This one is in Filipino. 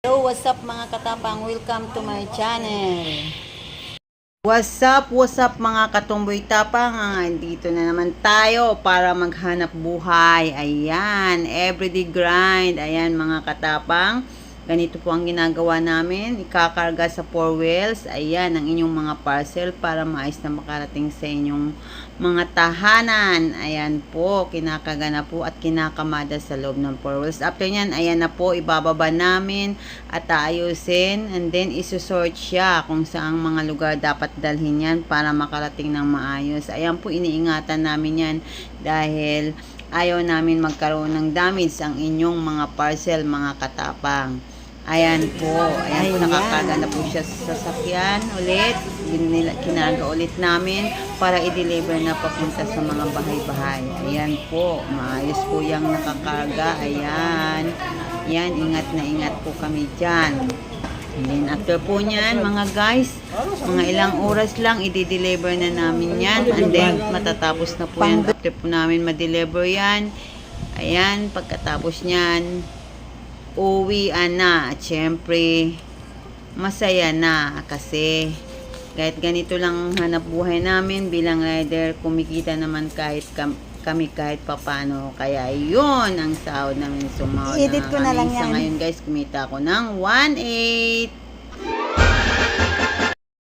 Hello, what's up mga katapang? Welcome to my channel. What's up, what's up mga katumboy tapang? Ah, Dito na naman tayo para maghanap buhay. Ayan, everyday grind. Ayan mga katapang. Ganito po ang ginagawa namin. Ikakarga sa four wheels. Ayan, ang inyong mga parcel para maayos na makarating sa inyong mga tahanan. Ayan po, kinakaga na po at kinakamada sa loob ng four wheels. After nyan, ayan na po, ibababa namin at aayusin. And then, isusort siya kung saang mga lugar dapat dalhin yan para makarating ng maayos. Ayan po, iniingatan namin yan dahil ayaw namin magkaroon ng damage ang inyong mga parcel, mga katapang. Ayan po. Ayan po, nakakaga na po siya sa sasakyan ulit. Kinaga ulit namin para i-deliver na papunta sa mga bahay-bahay. Ayan po. Maayos po yung nakakarga. Ayan. Ayan, ingat na ingat po kami dyan. And then after po niyan, mga guys, mga ilang oras lang, i-deliver na namin yan. And then, matatapos na po yan. After po namin ma-deliver yan, ayan, pagkatapos niyan, uwi na. At syempre, masaya na kasi kahit ganito lang ang hanap buhay namin bilang rider, kumikita naman kahit kami kahit papano. Kaya yun ang sahod namin sumahod I-edit ko na lang Sa yan. ngayon guys, kumita ako ng 1.8.